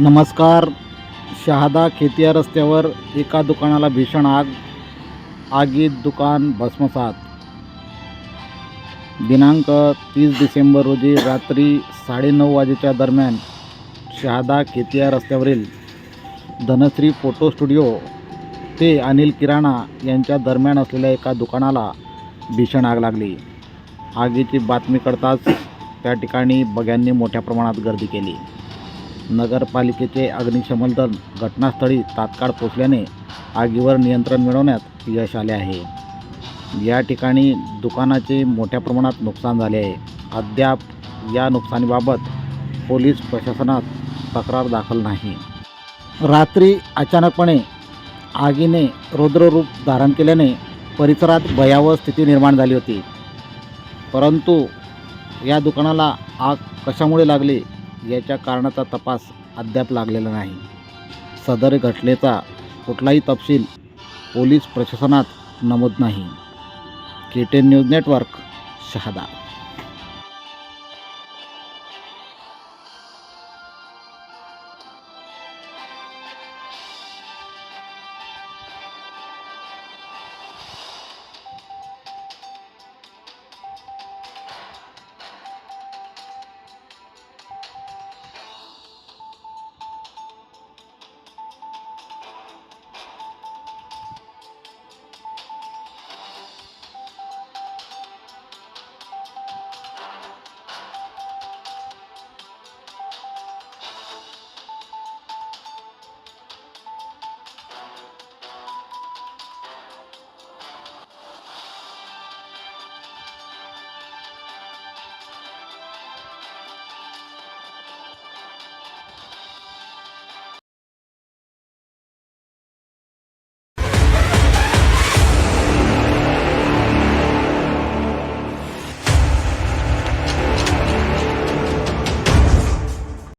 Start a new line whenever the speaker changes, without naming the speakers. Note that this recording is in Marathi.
नमस्कार. शहादा खेतिया रस्त्यावर एका दुकानाला भीषण आग. आगीत दुकान भस्मसात. दिनांक तीस डिसेंबर रोजी रात्री साडेनऊ वाजेच्या दरम्यान शहादा खेतिया रस्त्यावरील धनश्री फोटो स्टुडिओ ते अनिल किराणा यांच्या दरम्यान असलेल्या एका दुकानाला भीषण आग लागली. आगीची बातमी कळताच त्या ठिकाणी बघ्यांनी मोठ्या प्रमाणात गर्दी केली. नगरपालिकेचे अग्निशमन दल घटनास्थळी तात्काळ पोचल्याने आगीवर नियंत्रण मिळवण्यात यश आले आहे. या ठिकाणी दुकानाचे मोठ्या प्रमाणात नुकसान झाले आहे. अद्याप या नुकसानीबाबत पोलीस प्रशासनात तक्रार दाखल नाही. रात्री अचानकपणे आगीने रौद्ररूप धारण केल्याने परिसरात भयावह स्थिती निर्माण झाली होती. परंतु या दुकानाला आग कशामुळे लागली? याच्या कारणाचा तपास अद्याप लागलेला नाही. सदर घटनेचा कुठलाही तपशील पोलीस प्रशासनात नमूद नाही. K ten news network Shahada.